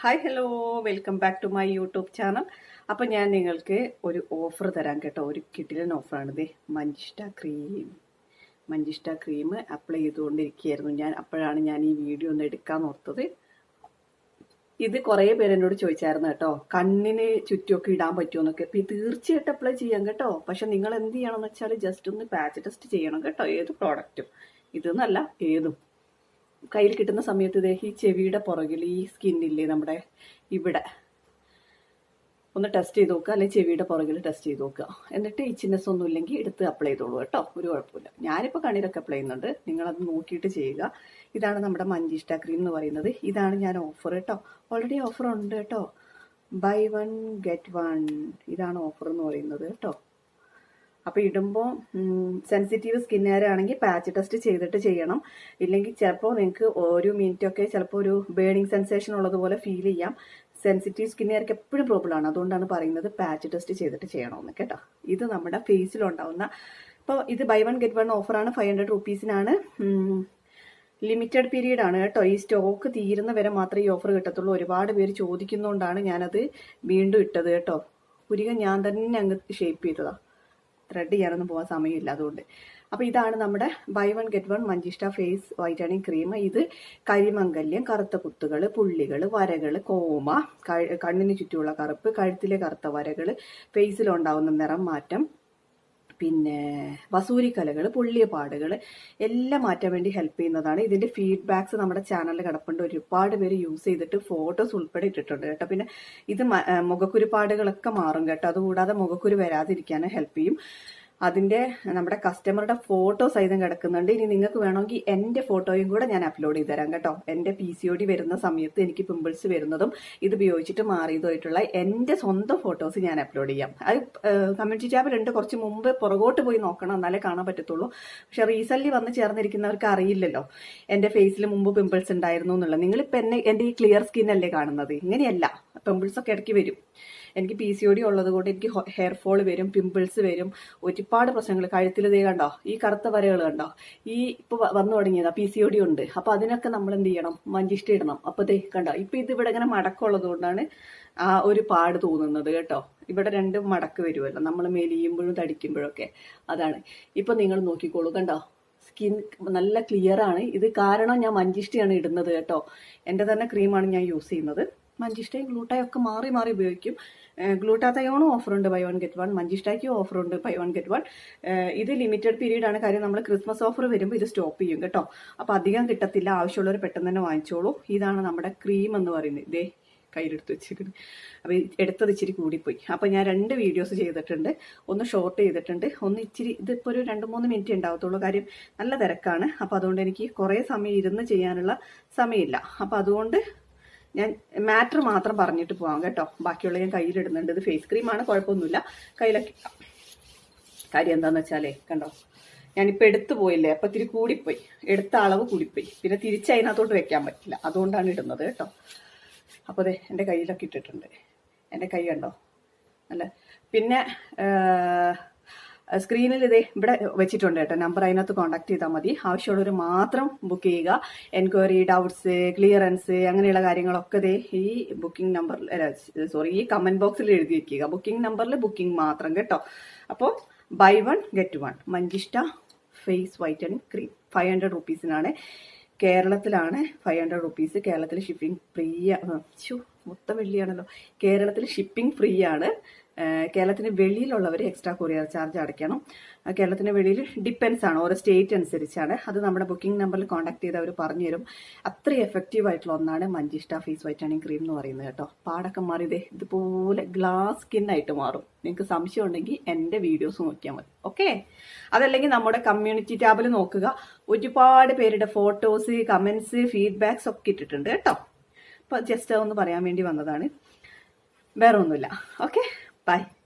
Hi hello welcome back to my YouTube channel അപ്പം ഞാൻ നിങ്ങൾക്ക് ഒരു ഓഫർ തരാം കേട്ടോ. ഒരു കിട്ടിലൻ ഓഫറാണിത് Manjishta cream Manjishta cream apply ചെയ്തുകൊണ്ടിരിക്കുകയായിരുന്നു. ഞാൻ അപ്പോഴാണ് ഞാൻ ഈ വീഡിയോ ഒന്ന് എടുക്കാൻ ഓർത്തത്. ഇത് കുറേ പേര് എന്നോട് ചോദിച്ചായിരുന്നു കേട്ടോ. കണ്ണിന് ചുറ്റുമൊക്കെ ഇടാൻ പറ്റുമോ എന്നൊക്കെ. ഇപ്പം തീർച്ചയായിട്ടും അപ്ലൈ ചെയ്യാം കേട്ടോ. പക്ഷെ നിങ്ങൾ എന്ത് ചെയ്യണമെന്ന് വെച്ചാൽ ജസ്റ്റ് ഒന്ന് പാച്ച് ടെസ്റ്റ് ചെയ്യണം കേട്ടോ. ഏത് പ്രോഡക്റ്റും ഇതെന്നല്ല ഏതും. കയ്യിൽ കിട്ടുന്ന സമയത്ത് ഇതേ ഈ ചെവിയുടെ പുറകിൽ ഈ സ്കിന്നില്ലേ നമ്മുടെ ഇവിടെ. ഒന്ന് ടെസ്റ്റ് ചെയ്ത് നോക്കുക അല്ലെങ്കിൽ ചെവിയുടെ പുറകിൽ ടെസ്റ്റ് ചെയ്ത് നോക്കുക എന്നിട്ട് ഇച്ചിനെസ് ഒന്നും ഇല്ലെങ്കിൽ എടുത്ത് അപ്ലൈ ചെയ്തോളൂ കേട്ടോ. ഒരു കുഴപ്പമില്ല. ഞാനിപ്പോൾ കണ്ണിലൊക്കെ അപ്ലൈ ചെയ്യുന്നുണ്ട്. നിങ്ങളത് നോക്കിയിട്ട് ചെയ്യുക. ഇതാണ് നമ്മുടെ മഞ്ചിഷ്ട ക്രീം എന്ന് പറയുന്നത്. ഇതാണ് ഞാൻ ഓഫർ കേട്ടോ. ഓൾറെഡി ഓഫർ ഉണ്ട് കേട്ടോ. ബൈ വൺ ഗെറ്റ് വൺ ഇതാണ് ഓഫർ എന്ന് പറയുന്നത് കേട്ടോ. അപ്പോൾ ഇടുമ്പോൾ സെൻസിറ്റീവ് സ്കിന്നുകാരാണെങ്കിൽ പാച്ച് ടെസ്റ്റ് ചെയ്തിട്ട് ചെയ്യണം. ഇല്ലെങ്കിൽ ചിലപ്പോൾ നിങ്ങൾക്ക് ഒരു മിനിറ്റൊക്കെ ചിലപ്പോൾ ഒരു ബേണിംഗ് സെൻസേഷൻ ഉള്ളതുപോലെ ഫീൽ ചെയ്യാം. സെൻസിറ്റീവ് സ്കിന്നുകാർക്ക് എപ്പോഴും പ്രോബ്ലം ആണ്. അതുകൊണ്ടാണ് പറയുന്നത് പാച്ച് ടെസ്റ്റ് ചെയ്തിട്ട് ചെയ്യണമെന്ന് കേട്ടോ. ഇത് നമ്മുടെ ഫേസിലുണ്ടാവുന്ന ഇപ്പോൾ ഇത് ബൈ വൺ ഗെറ്റ് വൺ ഓഫറാണ് ഫൈവ് ഹൺഡ്രഡ് റുപ്പീസിനാണ് ലിമിറ്റഡ് പീരീഡ് ആണ് കേട്ടോ. ഈ സ്റ്റോക്ക് തീരുന്ന വരെ മാത്രമേ ഈ ഓഫർ കിട്ടത്തുള്ളൂ. ഒരുപാട് പേര് ചോദിക്കുന്നതുകൊണ്ടാണ് ഞാനത് വീണ്ടും ഇട്ടത് കേട്ടോ. പുരിക ഞാൻ തന്നെ അങ്ങ് ഷേപ്പ് ചെയ്തതാണ് ത്രെഡ് ചെയ്യാനൊന്നും പോകാൻ സമയമില്ല അതുകൊണ്ട്. അപ്പോൾ ഇതാണ് നമ്മുടെ buy one get one Manjishta face whitening cream ഇത് കരിമംഗല്യം കറുത്ത കുത്തുകൾ പുള്ളികൾ വരകൾ കോമ കണ്ണിന് ചുറ്റുമുള്ള കറുപ്പ് കഴുത്തിലെ കറുത്ത വരകൾ ഫേസിലുണ്ടാവുന്ന നിറം മാറ്റം പിന്നെ വസൂരിക്കലകൾ പുള്ളിയ പാടുകൾ എല്ലാം മാറ്റാൻ വേണ്ടി ഹെൽപ്പ് ചെയ്യുന്നതാണ്. ഇതിന്റെ ഫീഡ്ബാക്സ് നമ്മുടെ ചാനലിൽ കിടപ്പുണ്ട്. ഒരുപാട് പേര് യൂസ് ചെയ്തിട്ട് ഫോട്ടോസ് ഉൾപ്പെടെ ഇട്ടിട്ടുണ്ട് കേട്ടോ. പിന്നെ ഇത് മുഖക്കുരുപാടുകളൊക്കെ മാറും കേട്ടോ. അതുകൂടാതെ മുഖക്കുരു വരാതിരിക്കാനും ഹെൽപ്പ് ചെയ്യും. അതിന്റെ നമ്മുടെ കസ്റ്റമറുടെ ഫോട്ടോ സഹിതം കിടക്കുന്നുണ്ട്. ഇനി നിങ്ങൾക്ക് വേണമെങ്കിൽ എന്റെ ഫോട്ടോയും കൂടെ ഞാൻ അപ്ലോഡ് ചെയ്ത് തരാം കേട്ടോ. എന്റെ പി സി ഒ ഡി വരുന്ന സമയത്ത് എനിക്ക് പിമ്പിൾസ് വരുന്നതും ഇത് ഉപയോഗിച്ചിട്ട് മാറിയതുമായിട്ടുള്ള എന്റെ സ്വന്തം ഫോട്ടോസ് ഞാൻ അപ്ലോഡ് ചെയ്യാം. അത് കമ്മ്യൂണിറ്റി ടാബിലുണ്ട് കുറച്ച് മുമ്പ് പുറകോട്ട് പോയി നോക്കണം. എന്നാലേ കാണാൻ പറ്റത്തുള്ളൂ. പക്ഷെ റീസെന്റ് വന്ന് ചേർന്നിരിക്കുന്നവർക്ക് അറിയില്ലല്ലോ. എന്റെ ഫേസിൽ മുമ്പ് പിമ്പിൾസ് ഉണ്ടായിരുന്നു എന്നുള്ളത്. നിങ്ങളിപ്പോൾ എന്നെ എന്റെ ഈ ക്ലിയർ സ്കിൻ അല്ലേ കാണുന്നത്? ഇങ്ങനെയല്ല. പിമ്പിൾസ് ഒക്കെ ഇടയ്ക്ക് വരും. എനിക്ക് പി സി ഒ ഡി ഉള്ളത് കൊണ്ട് എനിക്ക് ഹെയർ ഫോൾ വരും പിമ്പിൾസ് വരും. ഒരുപാട് പ്രശ്നങ്ങൾ. കഴുത്തിൽ ദേ കണ്ടോ? ഈ കറുത്ത വരകൾ കണ്ടോ? ഈ ഇപ്പൊ വന്നു തുടങ്ങിയതാ പി സി ഒ ഡി ഉണ്ട്. അപ്പൊ അതിനൊക്കെ നമ്മൾ എന്ത് ചെയ്യണം? മഞ്ചിഷ്ട ഇടണം. അപ്പൊ ദേ കണ്ടോ? ഇപ്പൊ ഇത് ഇവിടെ ഇങ്ങനെ മടക്കമുള്ളത് കൊണ്ടാണ് ആ ഒരു പാട് തോന്നുന്നത് കേട്ടോ. ഇവിടെ രണ്ട് മടക്ക് വരുമല്ലോ നമ്മൾ മെലിയുമ്പോഴും തടിക്കുമ്പോഴൊക്കെ. അതാണ്. ഇപ്പൊ നിങ്ങൾ നോക്കിക്കോളൂ. കണ്ടോ? സ്കിൻ നല്ല ക്ലിയർ ആണ്. ഇത് കാരണം ഞാൻ മഞ്ചിഷ്ടയാണ് ഇടുന്നത് കേട്ടോ. എന്റെ തന്നെ ക്രീമാണ് ഞാൻ യൂസ് ചെയ്യുന്നത്. മഞ്ചിഷ്ടയും ഗ്ലൂട്ടായും ഒക്കെ മാറി മാറി ഉപയോഗിക്കും. ഗ്ലൂട്ടാത്തയോണും ഓഫറുണ്ട് ബൈ വൺ ഗെറ്റ് വൺ മഞ്ചിഷ്ടയ്ക്കും ഓഫറുണ്ട് ബൈ വൺ ഗെറ്റ് വൺ ഇത് ലിമിറ്റഡ് പീരീഡ് ആണ്. കാര്യം നമ്മൾ ക്രിസ്മസ് ഓഫർ വരുമ്പോൾ ഇത് സ്റ്റോപ്പ് ചെയ്യും കേട്ടോ. അപ്പോൾ അധികം കിട്ടത്തില്ല. ആവശ്യമുള്ളവർ പെട്ടെന്ന് തന്നെ വാങ്ങിച്ചോളൂ. ഇതാണ് നമ്മുടെ ക്രീം എന്ന് പറയുന്നത്. ഇതേ കയ്യിലെടുത്ത് വെച്ചിരിക്കുന്നത്. അപ്പോൾ എടുത്തത് ഇച്ചിരി കൂടിപ്പോയി. അപ്പോൾ ഞാൻ രണ്ട് വീഡിയോസ് ചെയ്തിട്ടുണ്ട്. ഒന്ന് ഷോർട്ട് ചെയ്തിട്ടുണ്ട്. ഒന്ന് ഇച്ചിരി ഇതിപ്പോൾ ഒരു രണ്ട് മൂന്ന് മിനിറ്റ് ഉണ്ടാവത്തുള്ളൂ. കാര്യം നല്ല തിരക്കാണ്. അപ്പോൾ അതുകൊണ്ട് എനിക്ക് കുറേ സമയം ഇരുന്ന് ചെയ്യാനുള്ള സമയമില്ല. അപ്പോൾ അതുകൊണ്ട് ഞാൻ മാറ്റർ മാത്രം പറഞ്ഞിട്ട് പോവാം കേട്ടോ. ബാക്കിയുള്ള ഞാൻ കയ്യിലിടുന്നുണ്ട്. ഇത് ഫേസ് ക്രീമാണ് കുഴപ്പമൊന്നുമില്ല. കയ്യിലൊക്കെ കാര്യം എന്താണെന്ന് വെച്ചാലേ കണ്ടോ? ഞാനിപ്പോൾ എടുത്തു പോയില്ലേ അപ്പം ഇത്തിരി കൂടിപ്പോയി. എടുത്ത അളവ് കൂടിപ്പോയി. പിന്നെ തിരിച്ച് അതിനകത്തോട്ട് വെക്കാൻ പറ്റില്ല. അതുകൊണ്ടാണ് ഇടുന്നത് കേട്ടോ. അപ്പോൾ അതെ എന്റെ കയ്യിലൊക്കെ ഇട്ടിട്ടുണ്ട്. എന്റെ കൈ കണ്ടോ? അല്ല പിന്നെ സ്ക്രീനിൽ ഇതേ ഇവിടെ വെച്ചിട്ടുണ്ട് കേട്ടോ. നമ്പർ അതിനകത്ത് കോൺടാക്ട് ചെയ്താൽ മതി. ആവശ്യമുള്ളവർ മാത്രം ബുക്ക് ചെയ്യുക. എൻക്വയറി ഡൗട്ട്സ് ക്ലിയറൻസ് അങ്ങനെയുള്ള കാര്യങ്ങളൊക്കെ ഇതേ ഈ ബുക്കിംഗ് നമ്പറിൽ സോറി ഈ കമന്റ് ബോക്സിൽ എഴുതി വെക്കുക. ബുക്കിംഗ് നമ്പറിൽ ബുക്കിംഗ് മാത്രം കേട്ടോ. അപ്പോൾ buy one get one Manjishta face whitening cream five hundred റുപ്പീസിനാണ് കേരളത്തിലാണ് ഫൈവ് ഹൺഡ്രഡ് റുപ്പീസ് കേരളത്തിൽ ഷിപ്പിംഗ് ഫ്രീ മൊത്തം വെള്ളിയാണല്ലോ. കേരളത്തിൽ ഷിപ്പിംഗ് ഫ്രീ ആണ്. കേരളത്തിന് വെളിയിലുള്ളവർ എക്സ്ട്രാ കൊറിയർ ചാർജ് അടയ്ക്കണം. കേരളത്തിന് വെളിയിൽ ഡിപ്പെൻസ് ആണ്. ഓരോ സ്റ്റേറ്റ് അനുസരിച്ചാണ്. അത് നമ്മുടെ ബുക്കിംഗ് നമ്പറിൽ കോൺടാക്ട് ചെയ്ത് അവർ പറഞ്ഞു തരും. അത്ര എഫക്റ്റീവ് ആയിട്ടുള്ള ഒന്നാണ് മഞ്ചിഷ്ട ഫേസ് വൈറ്റനിങ് ക്രീം എന്ന് പറയുന്നത് കേട്ടോ. പാടൊക്കെ മാറി ഇതേ ഇതുപോലെ ഗ്ലാസ് സ്കിൻ ആയിട്ട് മാറും. നിങ്ങൾക്ക് സംശയം ഉണ്ടെങ്കിൽ എന്റെ വീഡിയോസ് നോക്കിയാൽ മതി. ഓക്കെ അതല്ലെങ്കിൽ നമ്മുടെ കമ്മ്യൂണിറ്റി ടാബിൽ നോക്കുക. ഒരുപാട് പേരുടെ ഫോട്ടോസ് കമൻസ് ഫീഡ്ബാക്സ് ഒക്കെ ഇട്ടിട്ടുണ്ട് കേട്ടോ. അപ്പോൾ ജസ്റ്റ് ഒന്ന് പറയാൻ വേണ്ടി വന്നതാണ്. വേറെ ഒന്നുമില്ല ഓക്കെ Bye.